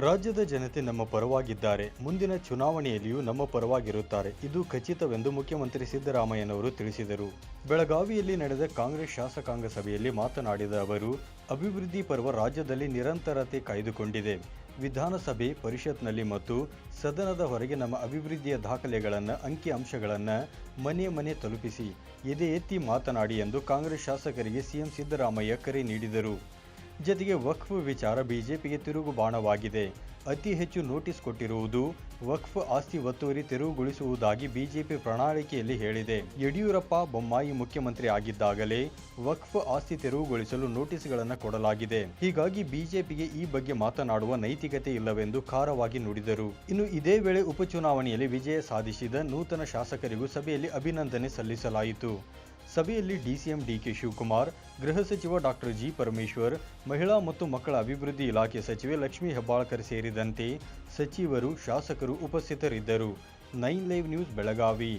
ರಾಜ್ಯದ ಜನತೆ ನಮ್ಮ ಪರವಾಗಿದ್ದಾರೆ. ಮುಂದಿನ ಚುನಾವಣೆಯಲ್ಲಿಯೂ ನಮ್ಮ ಪರವಾಗಿರುತ್ತಾರೆ. ಇದು ಖಚಿತವೆಂದು ಮುಖ್ಯಮಂತ್ರಿ ಸಿದ್ದರಾಮಯ್ಯನವರು ತಿಳಿಸಿದರು. ಬೆಳಗಾವಿಯಲ್ಲಿ ನಡೆದ ಕಾಂಗ್ರೆಸ್ ಶಾಸಕಾಂಗ ಸಭೆಯಲ್ಲಿ ಮಾತನಾಡಿದ ಅವರು, ಅಭಿವೃದ್ಧಿ ಪರ್ವ ರಾಜ್ಯದಲ್ಲಿ ನಿರಂತರತೆ ಕಾಯ್ದುಕೊಂಡಿದೆ. ವಿಧಾನಸಭೆ, ಪರಿಷತ್ನಲ್ಲಿ ಮತ್ತು ಸದನದ ಹೊರಗೆ ನಮ್ಮ ಅಭಿವೃದ್ಧಿಯ ದಾಖಲೆಗಳನ್ನು, ಅಂಕಿ ಅಂಶಗಳನ್ನು ಮನೆ ಮನೆ ತಲುಪಿಸಿ, ಎದೆ ಎತ್ತಿ ಮಾತನಾಡಿ ಎಂದು ಕಾಂಗ್ರೆಸ್ ಶಾಸಕರಿಗೆ ಸಿಎಂ ಸಿದ್ದರಾಮಯ್ಯ ಕರೆ ನೀಡಿದರು. ಜತೆಗೆ ವಕ್ಫ್ ವಿಚಾರ ಬಿಜೆಪಿಗೆ ತಿರುಗುಬಾಣವಾಗಿದೆ ಅತಿ ಹೆಚ್ಚು ನೋಟಿಸ್ ಕೊಟ್ಟಿರುವುದು ವಕ್ಫ್ ಆಸ್ತಿ ಒತ್ತುವರಿ ತೆರವುಗೊಳಿಸುವುದಾಗಿ ಬಿಜೆಪಿ ಪ್ರಣಾಳಿಕೆಯಲ್ಲಿ ಹೇಳಿದೆ. ಯಡಿಯೂರಪ್ಪ ಬೊಮ್ಮಾಯಿ ಮುಖ್ಯಮಂತ್ರಿ ಆಗಿದ್ದಾಗಲೇ ವಕ್ಫ್ ಆಸ್ತಿ ತೆರವುಗೊಳಿಸಲು ನೋಟಿಸ್ಗಳನ್ನು ಕೊಡಲಾಗಿದೆ. ಹೀಗಾಗಿ ಬಿಜೆಪಿಗೆ ಈ ಬಗ್ಗೆ ಮಾತನಾಡುವ ನೈತಿಕತೆ ಇಲ್ಲವೆಂದು ಖಾರವಾಗಿ ನುಡಿದರು. ಇನ್ನು ಇದೇ ವೇಳೆ ಉಪಚುನಾವಣೆಯಲ್ಲಿ ವಿಜಯ ಸಾಧಿಸಿದ ನೂತನ ಶಾಸಕರಿಗೂ ಸಭೆಯಲ್ಲಿ ಅಭಿನಂದನೆ ಸಲ್ಲಿಸಲಾಯಿತು. ಸಭೆಯಲ್ಲಿ ಡಿಸಿಎಂ ಡಿಕೆ ಶಿವಕುಮಾರ್, ಗೃಹ ಸಚಿವ ಡಾಕ್ಟರ್ ಜಿ ಪರಮೇಶ್ವರ್, ಮಹಿಳಾ ಮತ್ತು ಮಕ್ಕಳ ಅಭಿವೃದ್ಧಿ ಇಲಾಖೆ ಸಚಿವೆ ಲಕ್ಷ್ಮೀ ಹೆಬ್ಬಾಳ್ಕರ್ ಸೇರಿದಂತೆ ಸಚಿವರು, ಶಾಸಕರು ಉಪಸ್ಥಿತರಿದ್ದರು. Nine live news Belagavi.